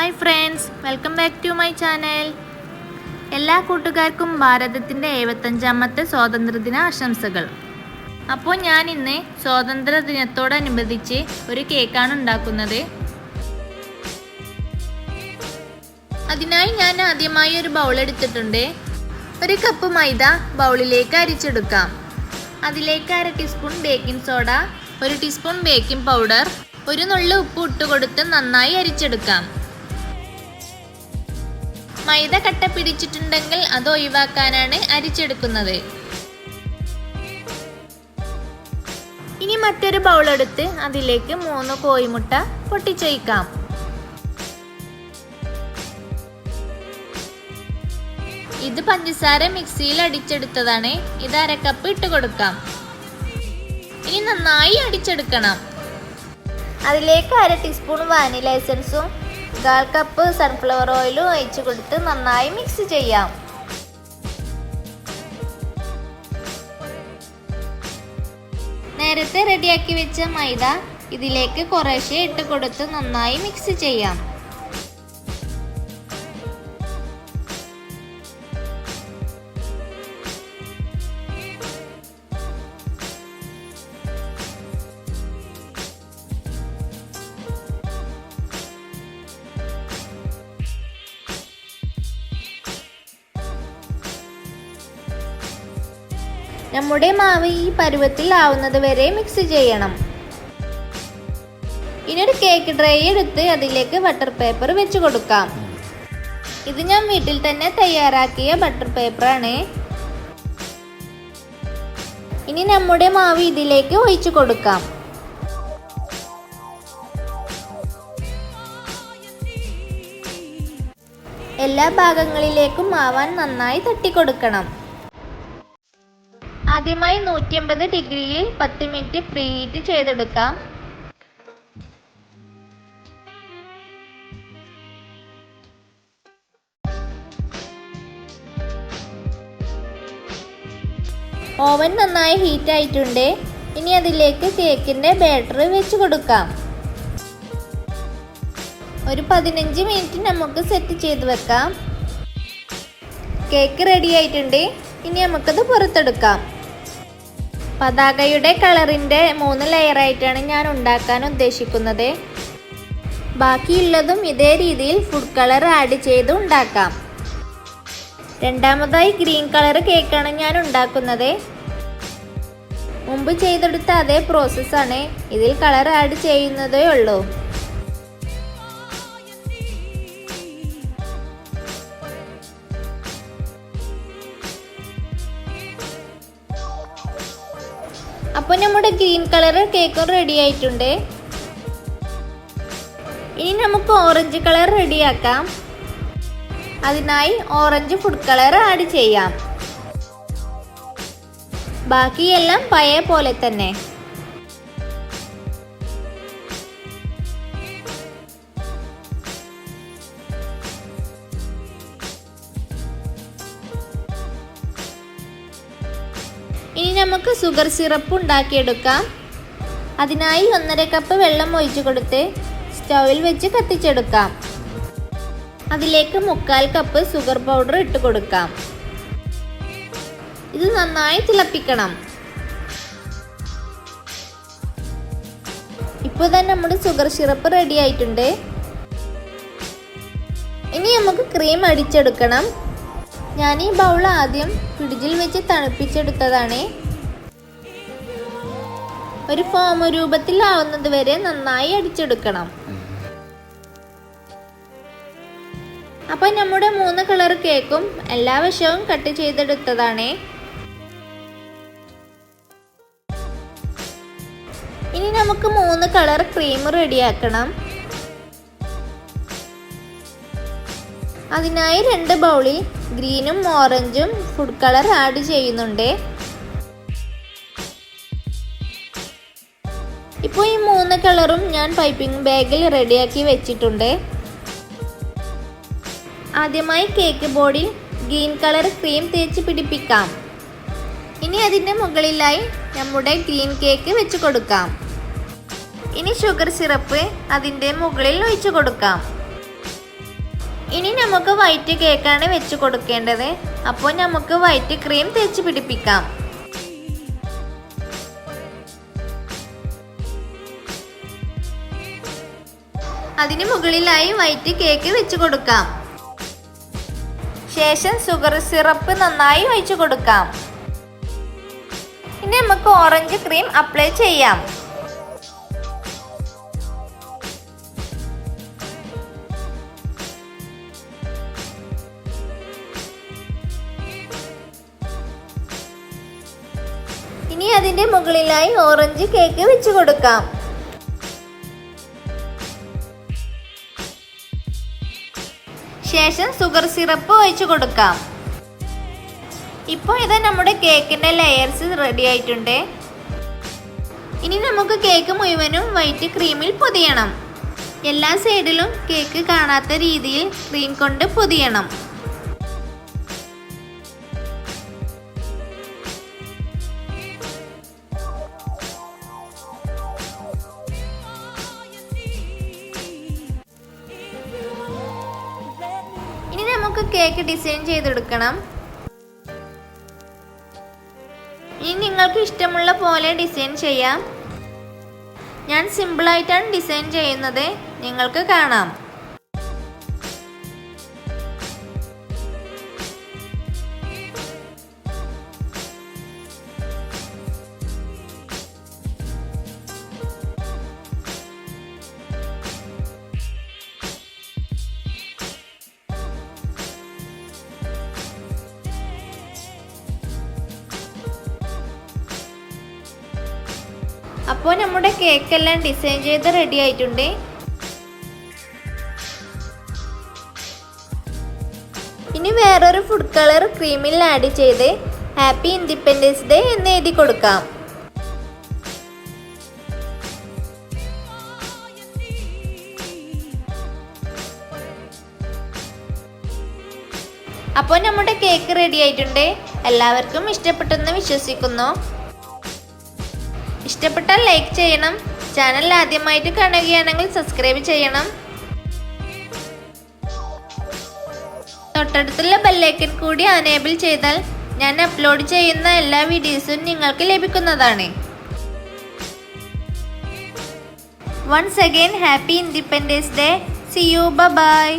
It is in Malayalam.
Hi friends welcome back to my channel എല്ലാ കൂട്ടുകാർക്കും ഭാരതത്തിന്റെ എഴുപത്തഞ്ചാമത്തെ സ്വാതന്ത്ര്യദിന ആശംസകൾ. അപ്പോൾ ഞാൻ ഇന്ന് സ്വാതന്ത്ര്യ ദിനത്തോടനുബന്ധിച്ച് ഒരു കേക്കാണ് ഉണ്ടാക്കുന്നത്. അതിനായി ഞാൻ ആദ്യമായി ഒരു ബൗൾ എടുത്തിട്ടുണ്ട്. ഒരു കപ്പ് മൈദ ബൗളിലേക്ക് അരിച്ചെടുക്കാം. അതിലേക്ക് അര ടീസ്പൂൺ ബേക്കിംഗ് സോഡ ഒരു ടീസ്പൂൺ ബേക്കിംഗ് പൗഡർ ഒരു നുള്ളു ഉപ്പ് ഇട്ട് കൊടുത്ത് നന്നായി അരിച്ചെടുക്കാം. മൈദ കട്ട പിടിച്ചിട്ടുണ്ടെങ്കിൽ അത് ഒഴിവാക്കാനാണ് അരിച്ചെടുക്കുന്നത്. ഇനി മറ്റൊരു ബൗൾ എടുത്ത് അതിലേക്ക് മൂന്ന് കോഴിമുട്ട പൊട്ടിച്ചൊഴിക്കാം. ഇത് പഞ്ചസാര മിക്സിയിൽ അടിച്ചെടുത്തതാണ്. ഇത് അരക്കപ്പ് ഇട്ട് കൊടുക്കാം. ഇനി നന്നായി അടിച്ചെടുക്കണം. അതിലേക്ക് അര ടീസ്പൂൺ വാനില എസൻസും കാൽ കപ്പ് സൺഫ്ലവർ ഓയിലും ഒഴിച്ചു കൊടുത്ത് നന്നായി മിക്സ് ചെയ്യാം. നേരത്തെ റെഡിയാക്കി വെച്ച മൈദ ഇതിലേക്ക് കുറേശ്ശെ ഇട്ട് കൊടുത്ത് നന്നായി മിക്സ് ചെയ്യാം. നമ്മുടെ മാവ് ഈ പരുവത്തിൽ ആവുന്നത് വരെ മിക്സ് ചെയ്യണം. ഇനി ഒരു കേക്ക് ട്രേ എടുത്ത് അതിലേക്ക് ബട്ടർ പേപ്പർ വെച്ച് കൊടുക്കാം. ഇത് ഞാൻ വീട്ടിൽ തന്നെ തയ്യാറാക്കിയ ബട്ടർ പേപ്പറാണ് ഇനി നമ്മുടെ മാവ് ഇതിലേക്ക് ഒഴിച്ചു കൊടുക്കാം. എല്ലാ ഭാഗങ്ങളിലേക്കും മാവാൻ നന്നായി തട്ടിക്കൊടുക്കണം. ആദ്യമായി നൂറ്റി അമ്പത് ഡിഗ്രിയിൽ പത്ത് മിനിറ്റ് പ്രീ ഹീറ്റ് ചെയ്തെടുക്കാം. ഓവൻ നന്നായി ഹീറ്റ് ആയിട്ടുണ്ട്. ഇനി അതിലേക്ക് കേക്കിന്റെ ബാറ്ററി വെച്ച് കൊടുക്കാം. ഒരു പതിനഞ്ച് മിനിറ്റ് നമുക്ക് സെറ്റ് ചെയ്ത് വെക്കാം. കേക്ക് റെഡി ആയിട്ടുണ്ട്. ഇനി നമുക്കത് പുറത്തെടുക്കാം. പതാകയുടെ കളറിന്റെ മൂന്ന് ലെയറായിട്ടാണ് ഞാൻ ഉണ്ടാക്കാൻ ഉദ്ദേശിക്കുന്നത്. ബാക്കിയുള്ളതും ഇതേ രീതിയിൽ ഫുഡ് കളർ ആഡ് ചെയ്ത് ഉണ്ടാക്കാം. രണ്ടാമതായി ഗ്രീൻ കളർ കേക്കാണ് ഞാൻ ഉണ്ടാക്കുന്നത്. മുമ്പ് ചെയ്തെടുത്ത അതേ പ്രോസസ്സാണ് ഇതിൽ കളർ ആഡ് ചെയ്യുന്നതേ ഉള്ളൂ. അപ്പോൾ നമ്മുടെ ഗ്രീൻ കളർ കേക്കും റെഡി ആയിട്ടുണ്ട്. ഇനി നമുക്ക് ഓറഞ്ച് കളർ റെഡിയാക്കാം അതിനായി ഓറഞ്ച് ഫുഡ് കളർ ആഡ് ചെയ്യാം. ബാക്കിയെല്ലാം പഴയ പോലെ തന്നെ. നമുക്ക് ഷുഗർ സിറപ്പ് ഉണ്ടാക്കിയെടുക്കാം. അതിനായി ഒന്നര കപ്പ് വെള്ളം ഒഴിച്ചു കൊടുത്ത് സ്റ്റൗവിൽ വെച്ച് കത്തിച്ചെടുക്കാം. അതിലേക്ക് മുക്കാൽ കപ്പ് ഷുഗർ പൗഡർ ഇട്ട് കൊടുക്കാം. ഇത് നന്നായി തിളപ്പിക്കണം. ഇപ്പോൾ തന്നെ നമ്മുടെ ഷുഗർ സിറപ്പ് റെഡി ആയിട്ടുണ്ട്. ഇനി നമുക്ക് ക്രീം അടിച്ചെടുക്കണം. ഞാൻ ഈ ബൗൾ ആദ്യം ഫ്രിഡ്ജിൽ വെച്ച് തണുപ്പിച്ചെടുത്തതാണ്. ഒരു ഫോം രൂപത്തിലാവുന്നത് വരെ നന്നായി അടിച്ചെടുക്കണം. അപ്പൊ നമ്മുടെ മൂന്ന് കളർ കേക്കും എല്ലാ വശവും കട്ട് ചെയ്തെടുത്തതാണ്. ഇനി നമുക്ക് മൂന്ന് കളർ ക്രീം റെഡിയാക്കണം. അതിനായി രണ്ട് ബൗളിൽ ഗ്രീനും ഓറഞ്ചും ഫുഡ് കളർ ആഡ് ചെയ്യുന്നുണ്ട്. ഇപ്പോൾ ഈ മൂന്ന് കളറും ഞാൻ പൈപ്പിംഗ് ബാഗിൽ റെഡിയാക്കി വെച്ചിട്ടുണ്ട്. ആദ്യമായി കേക്ക് ബോർഡിൽ ഗ്രീൻ കളർ ക്രീം തേച്ച് പിടിപ്പിക്കാം. ഇനി അതിന്റെ മുകളിലായി നമ്മുടെ ഗ്രീൻ കേക്ക് വെച്ച് കൊടുക്കാം. ഇനി ഷുഗർ സിറപ്പ് അതിന്റെ മുകളിൽ ഒഴിച്ചു കൊടുക്കാം. ഇനി നമുക്ക് വൈറ്റ് കേക്കാണ് വെച്ച് കൊടുക്കേണ്ടത്. അപ്പോൾ നമുക്ക് വൈറ്റ് ക്രീം തേച്ച് പിടിപ്പിക്കാം. അതിന് മുകളിലായി വൈറ്റ് കേക്ക് വെച്ച് കൊടുക്കാം. ശേഷം ഷുഗർ സിറപ്പ് നന്നായി ഒഴിച്ചു കൊടുക്കാം. ഇനി നമുക്ക് ഓറഞ്ച് ക്രീം അപ്ലൈ ചെയ്യാം. ഇനി അതിന്റെ മുകളിലായി ഓറഞ്ച് കേക്ക് വെച്ച് കൊടുക്കാം. ശേഷം ഷുഗർ സിറപ്പ് ഒഴിച്ചു കൊടുക്കാം. ഇപ്പോൾ ഇത് നമ്മുടെ കേക്കിന്റെ ലെയേഴ്സ് റെഡി ആയിട്ടുണ്ട്. ഇനി നമുക്ക് കേക്ക് മുഴുവനും വൈറ്റ് ക്രീമിൽ പൊതിയണം. എല്ലാ സൈഡിലും കേക്ക് കാണാത്ത രീതിയിൽ ക്രീം കൊണ്ട് പൊതിയണം. നമുക്ക് കേക്ക് ഡിസൈൻ ചെയ്തെടുക്കണം. ഇനി നിങ്ങൾക്ക് ഇഷ്ടമുള്ള പോലെ ഡിസൈൻ ചെയ്യാം. ഞാൻ സിമ്പിളായിട്ടാണ് ഡിസൈൻ ചെയ്യുന്നത്. നിങ്ങൾക്ക് കാണാം. അപ്പോൾ നമ്മുടെ കേക്ക് എല്ലാം ഡിസൈൻ ചെയ്ത് റെഡി ആയിട്ടുണ്ട്. ഇനി വേറൊരു ഫുഡ് കളർ ക്രീമിൽ ആഡ് ചെയ്ത് ഹാപ്പി ഇൻഡിപെൻഡൻസ് ഡേ എന്ന് എഴുതി കൊടുക്കാം. അപ്പോൾ നമ്മുടെ കേക്ക് റെഡി ആയിട്ടുണ്ട്. എല്ലാവർക്കും ഇഷ്ടപ്പെട്ടെന്ന് വിശ്വസിക്കുന്നു. ഇഷ്ടപ്പെട്ടാൽ ലൈക്ക് ചെയ്യണം. ചാനൽ ആദ്യമായിട്ട് കാണുകയാണെങ്കിൽ സബ്സ്ക്രൈബ് ചെയ്യണം. തൊട്ടടുത്തുള്ള ബെല്ലൈക്കൻ കൂടി അനേബിൾ ചെയ്താൽ ഞാൻ അപ്ലോഡ് ചെയ്യുന്ന എല്ലാ വീഡിയോസും നിങ്ങൾക്ക് ലഭിക്കുന്നതാണ്. Once again happy independence day see you bye